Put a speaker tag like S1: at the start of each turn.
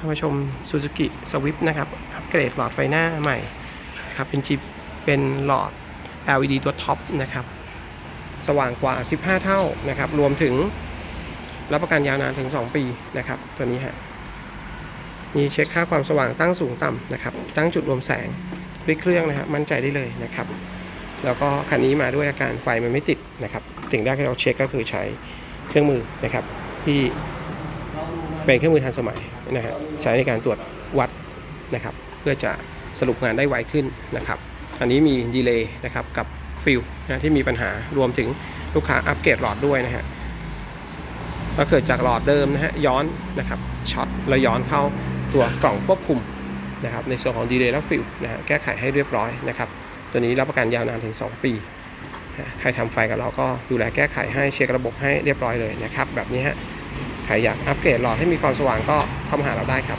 S1: พามาชม Suzuki Swift นะครับ อัปเกรดหลอดไฟหน้าใหม่ครับเป็นชิปเป็นหลอด LED ตัวท็อปนะครับ สว่างกว่า 15 เท่านะครับ รวมถึงรับประกันยาวนานถึง 2 ปีนะครับ ตัวนี้ฮะมีเช็คค่าความสว่างตั้งสูงต่ำนะครับ ตั้งจุดรวมแสงด้วยเครื่องนะครับมั่นใจได้เลยนะครับ แล้วก็คันนี้มาด้วยอาการไฟมันไม่ติดนะครับ สิ่งแรกที่เราเช็คก็คือใช้เครื่องมือนะครับที่ เป็นเครื่องมือทันสมัยนะฮะใช้ในการตรวจวัดนะครับ เพื่อจะสรุปงานได้ไวขึ้นนะครับ อันนี้มีดีเลย์นะครับกับฟิลนะที่มีปัญหารวมถึงลูกค้าอัปเกรดหลอดด้วยนะฮะก็เกิดจากหลอดเดิมนะฮะย้อนนะครับช็อตแล้วย้อนเข้าตัวกล่องควบคุมนะครับในส่วนของดีเลย์และฟิลนะฮะแก้ไขให้เรียบร้อยนะครับ ตัวนี้รับประกันยาวนานถึง 2 ปีใครทำไฟกับเราก็ดูแลแก้ไขให้เช็คระบบให้เรียบร้อยเลยนะครับ แบบนี้ฮะ ใครอยากอัปเกรดหลอดให้มีความสว่างก็เข้ามาหาเราได้ครับ